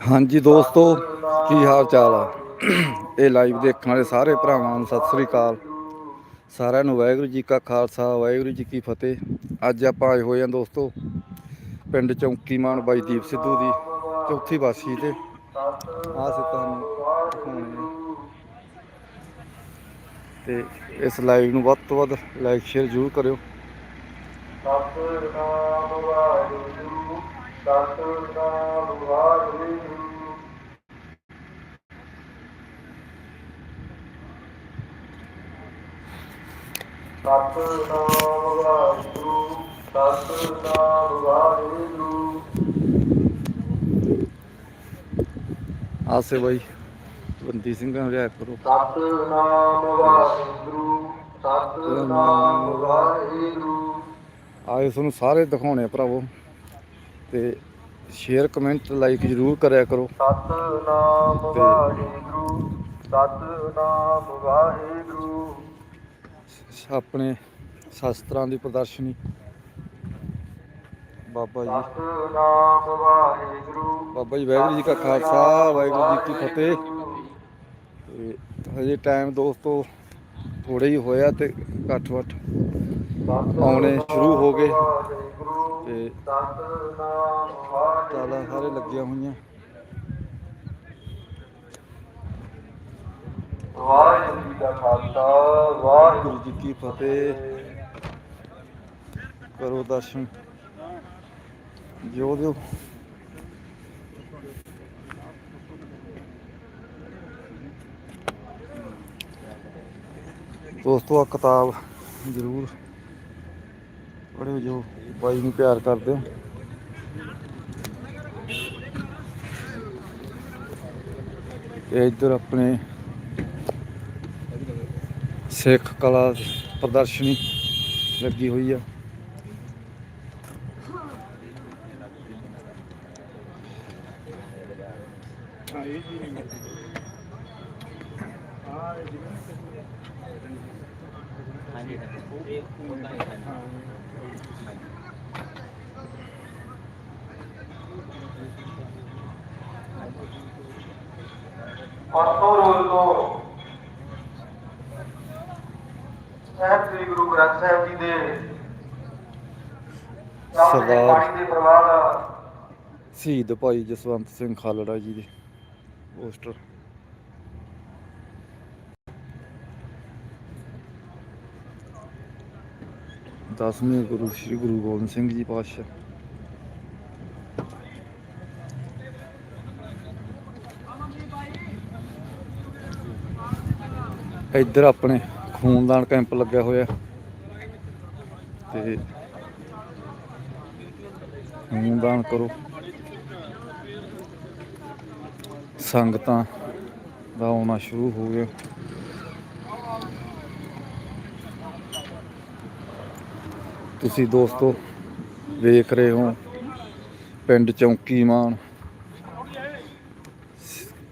ਹਾਂਜੀ ਦੋਸਤੋ, ਕੀ ਹਾਲ ਚਾਲ ਆ? ਇਹ ਲਾਈਵ ਦੇਖਣ ਵਾਲੇ ਸਾਰੇ ਭਰਾਵਾਂ ਨੂੰ ਸਤਿ ਸ੍ਰੀ ਅਕਾਲ। ਸਾਰਿਆਂ ਨੂੰ ਵਾਹਿਗੁਰੂ ਜੀ ਕਾ ਖਾਲਸਾ, ਵਾਹਿਗੁਰੂ ਜੀ ਕੀ ਫਤਿਹ। ਅੱਜ ਆਪਾਂ ਆਏ ਹੋਏ ਹਾਂ ਦੋਸਤੋ, ਪਿੰਡ ਚੌਂਕੀਮਾਨ ਬਾਈ ਦੀਪ ਸਿੱਧੂ ਦੀ, ਚੌਥੀ ਵਾਸੀ ਤੇ। ਆਹ ਸੇ ਤੁਹਾਨੂੰ ਦਿਖਾਉਣੇ ਤੇ ਇਸ ਲਾਈਵ ਨੂੰ ਵੱਧ ਤੋਂ ਵੱਧ ਲਾਈਕ ਸ਼ੇਅਰ ਜ਼ਰੂਰ ਕਰਿਓ। ਸਤਿਨਾਮ ਵਾਹਿਗੁਰੂ ਸਤਿਨਾਮ ਵਾਹਿਗੁਰੂ ਸਤਿਨਾਮ ਵਾਹਿਗੁਰੂ ਸਤਿਨਾਮ ਵਾਹਿਗੁਰੂ ਆਸੇ ਬਾਈ ਬੰਦੀ ਸਿੰਘਾਂ ਨੂੰ ਰਿਆ ਕਰੋ। ਸਤਿਨਾਮ ਵਾਹਿਗੁਰੂ ਸਤਿਨਾਮ ਵਾਹਿਗੁਰੂ। ਆਏ ਤੁਹਾਨੂੰ ਸਾਰੇ ਦਿਖਾਉਣੇ ਭਰਾਵੋ। ਤੇ ਸ਼ੇਅਰ ਕਮੈਂਟ ਲਾਈਕ ਜ਼ਰੂਰ ਕਰਿਆ ਕਰੋ। ਸਤਿਨਾਮ ਵਾਹਿਗੁਰੂ ਸਤਿਨਾਮ ਵਾਹਿਗੁਰੂ। ਆਪਣੇ ਸ਼ਾਸਤਰਾਂ ਦੀ ਪ੍ਰਦਰਸ਼ਨੀ। ਬਾਬਾ ਜੀ। ਸਤਿਨਾਮ ਵਾਹਿਗੁਰੂ। ਬਾਬਾ ਜੀ ਵਾਹਿਗੁਰੂ ਜੀ ਕਾ ਖਾਲਸਾ ਵਾਹਿਗੁਰੂ ਜੀ ਕੀ ਫਤਿਹ। ਤੇ ਹਜੇ ਟਾਈਮ ਦੋਸਤੋ ਥੋੜੇ ਹੀ ਹੋਇਆ ਤੇ ਘੱਟ ਵੱਟ ਆਉਣੇ ਸ਼ੁਰੂ ਹੋ ਗਏ। ਤੇ ਤਾਲਾ ਸਾਰੇ ਲੱਗੀਆਂ ਹੋਈਆਂ। ਵਾਹਿਗੁਰੂ ਜੀ ਦਾ ਖਾਲਸਾ, ਵਾਹਿਗੁਰੂ ਜੀ ਕੀ ਫਤਿਹ। ਕਰੋ ਦਰਸ਼ਨ। ਜੋ ਦਿਓ ਦੋਸਤੋ ਆ ਕਿਤਾਬ ਜ਼ਰੂਰ ਪੜ੍ਹਿਓ ਜੋ ਬਾਈ ਨੂੰ ਪਿਆਰ ਕਰਦੇ ਹੋ ਇਹ ਇੱਧਰ ਆਪਣੇ ਸਿੱਖ ਕਲਾ ਪ੍ਰਦਰਸ਼ਨੀ ਲੱਗੀ ਹੋਈ ਆ ਪਰਸੋਂ ਰੋਜ਼ ਤੋਂ ਸਾਹਿਬ ਸ੍ਰੀ ਗੁਰੂ ਗ੍ਰੰਥ ਸਾਹਿਬ ਜੀ ਦੇ ਸਰਦਾਰ। ਦੇ ਪ੍ਰਵਾਹ ਦਾ ਸ਼ਹੀਦ ਭਾਈ ਜਸਵੰਤ ਸਿੰਘ ਖਾਲੜਾ ਜੀ ਦੇ ਪੋਸਟਰ ਦਸਵੇਂ ਗੁਰੂ, ਸ੍ਰੀ ਗੁਰੂ ਗੋਬਿੰਦ ਸਿੰਘ ਜੀ ਪਾਤਸ਼ਾਹ। ਇੱਧਰ ਆਪਣੇ ਖੂਨਦਾਨ ਕੈਂਪ ਲੱਗਿਆ ਹੋਇਆ। ਤੇ ਖੂਨਦਾਨ ਕਰੋ। ਸੰਗਤਾਂ ਦਾ ਆਉਣਾ ਸ਼ੁਰੂ ਹੋ ਗਿਆ। ਤੁਸੀਂ ਦੋਸਤੋ ਵੇਖ ਰਹੇ ਹੋ ਪਿੰਡ ਚੌਂਕੀ ਮਾਨ।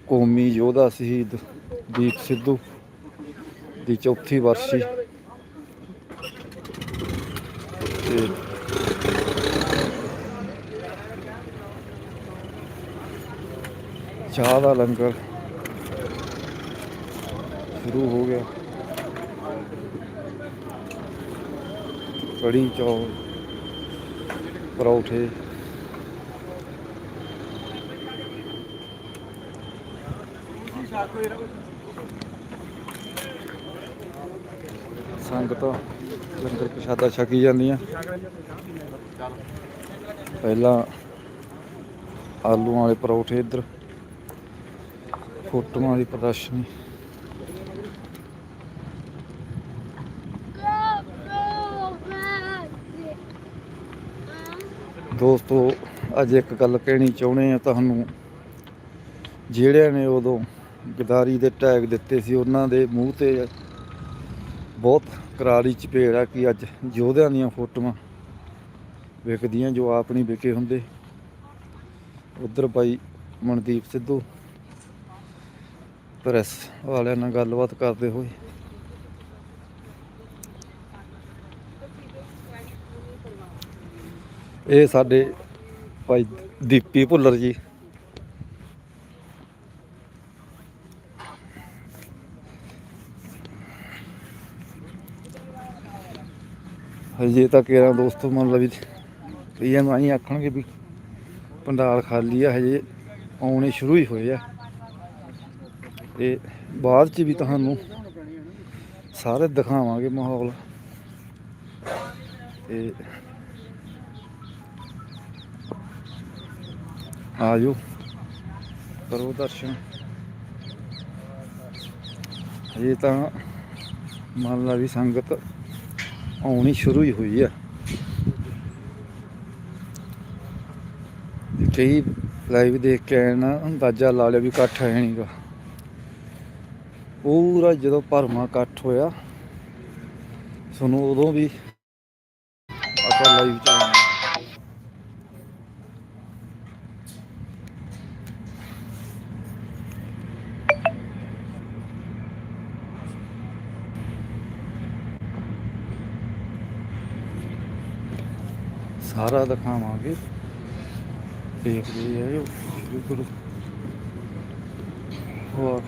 ਕੌਮੀ ਯੋਧਾ ਸ਼ਹੀਦ ਦੀਪ ਸਿੱਧੂ ਦੀ ਚੌਥੀ ਵਰਸੀ। ਤੇ ਚਾਹ ਦਾ ਲੰਗਰ ਸ਼ੁਰੂ ਹੋ ਗਿਆ। ਕੜੀ, ਚੌਲ, ਪਰੌਠੇ। ਸੰਗਤਾਂ ਲੰਗਰ ਪ੍ਰਸ਼ਾਦਾ ਛਕੀ ਜਾਂਦੀਆਂ। ਪਹਿਲਾਂ ਆਲੂਆਂ ਵਾਲੇ ਪਰੌਠੇ ਇੱਧਰ, ਫੋਟੋਆਂ ਦੀ ਪ੍ਰਦਰਸ਼ਨੀ। ਦੋਸਤੋ, ਅੱਜ ਇੱਕ ਗੱਲ ਕਹਿਣੀ ਚਾਹੁੰਦੇ ਆ ਤੁਹਾਨੂੰ। ਜਿਹੜਿਆਂ ਨੇ ਉਦੋਂ ਗਦਾਰੀ ਦੇ ਟੈਗ ਦਿੱਤੇ ਸੀ, ਉਹਨਾਂ ਦੇ ਮੂੰਹ ਤੇ ਬਹੁਤ ਕਰਾਰੀ ਚਪੇੜ ਆ ਕਿ ਅੱਜ ਯੋਧਿਆਂ ਦੀਆਂ ਫੋਟੋਆਂ ਵਿਕਦੀਆਂ, ਜੋ ਆਪ ਨਹੀਂ ਵਿਕੇ ਹੁੰਦੇ। ਉਧਰ ਭਾਈ ਮਨਦੀਪ ਸਿੱਧੂ, ਪ੍ਰੈਸ ਵਾਲਿਆਂ ਨਾਲ ਗੱਲਬਾਤ ਕਰਦੇ ਹੋਏ। ਇਹ ਸਾਡੇ ਭਾਈ ਦੀਪੀ ਭੁੱਲਰ ਜੀ। ਹਜੇ ਤਾਂ ਇਹਨਾਂ ਦੋਸਤੋ ਮੰਨ ਲਵੀ ਪੀਐਮ ਨੂੰ ਆਖਣਗੇ ਵੀ ਪੰਡਾਲ ਖਾਲੀ ਆ, ਹਜੇ ਆਉਣੇ ਸ਼ੁਰੂ ਹੀ ਹੋਏ ਆ। ਤੇ ਬਾਅਦ ਚ ਵੀ ਤੁਹਾਨੂੰ ਸਾਰੇ ਦਿਖਾਵਾਂਗੇ ਮਾਹੌਲ। ਤੇ ਆ ਜਾਓ ਕਰੋ ਦਰਸ਼ਨ। ਹਜੇ ਤਾਂ ਮੰਨ ਲਾ ਵੀ ਸੰਗਤ ਆਉਣੀ ਸ਼ੁਰੂ ਹੀ ਹੋਈ ਆ। ਕਈ ਲਾਈਵ ਦੇਖ ਕੇ ਆਏ ਨਾ, ਅੰਦਾਜ਼ਾ ਲਾ ਲਿਆ ਵੀ ਇਕੱਠ ਹੈ ਨਹੀਂਗਾ ਪੂਰਾ ਜਦੋਂ ਭਰਮਾ ਇਕੱਠ ਹੋਇਆ, ਤੁਹਾਨੂੰ ਉਦੋਂ ਵੀ ਆਪਾਂ ਲਾਈਵ ਚਲਾਉਣਾ ਸਾਰਾ ਦਿਖਾਵਾਂਗੇ। ਦੇਖਦੇ ਆਇਓ ਸ਼ੁਰੂ ਹੋਰ।